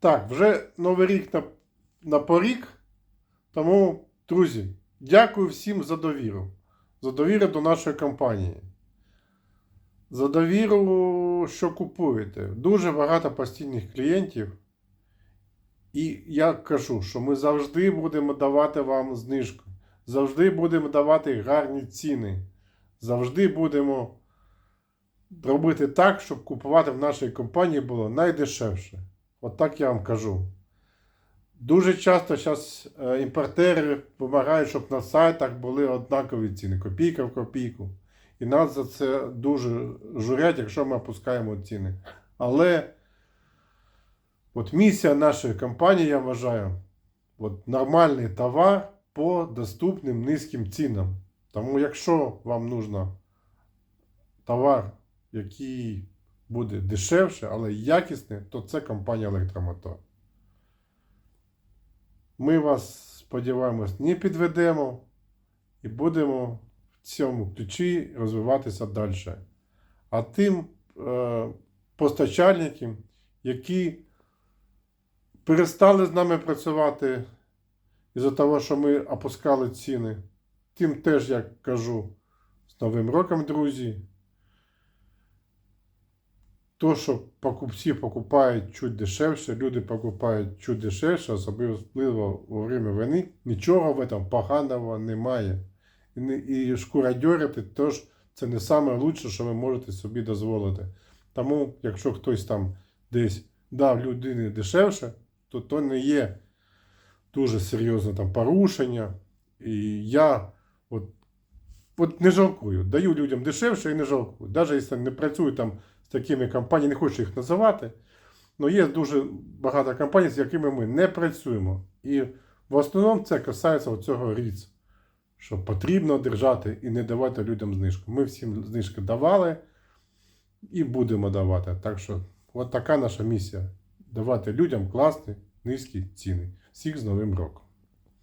Так, вже новий рік на, на порік. Тому, друзі, дякую всім за довіру. За довіру до нашої компанії. За довіру, що купуєте. Дуже багато постійних клієнтів. І я кажу, що ми завжди будемо давати вам знижку. Завжди будемо давати гарні ціни. Завжди будемо робити так, щоб купувати в нашій компанії було найдешевше. От так я вам кажу. Дуже часто зараз імпортери вимагають, щоб на сайтах були однакові ціни, копійка в копійку. І нас за це дуже журять, якщо ми опускаємо ціни. Але от місія нашої компанії, я вважаю, от нормальний товар по доступним низьким цінам. Тому якщо вам нужно товар, який буде дешевше, але якісний, то це компанія Електромотор. Ми вас, сподіваємось, не підведемо і будемо в цьому ключі розвиватися далі. А тим е, постачальникам, які перестали з нами працювати із-за того, що ми опускали ціни, тим теж, як кажу, з Новим роком, друзі. То, що покупці покупають чуть дешевше, люди покупають чуть дешевше, особливо во время війни, нічого в этом поганого немає. І, і шкуродьорити теж це не лучше, що ви можете собі дозволити. Тому, якщо хтось там десь дав людині дешевше, то то не є дуже серйозне там порушення. І я от, от не жалкую. Даю людям дешевше і не жалкую. Навіть якщо не працюю там з такими компаніями, не хочу їх називати. але є дуже багато компаній, з якими ми не працюємо. І в основному це касається цього ріц, що потрібно держати і не давати людям знижку. Ми всім знижки давали і будемо давати. Так що, от така наша місія: давати людям класні, низькі ціни. Всіх з Новим роком!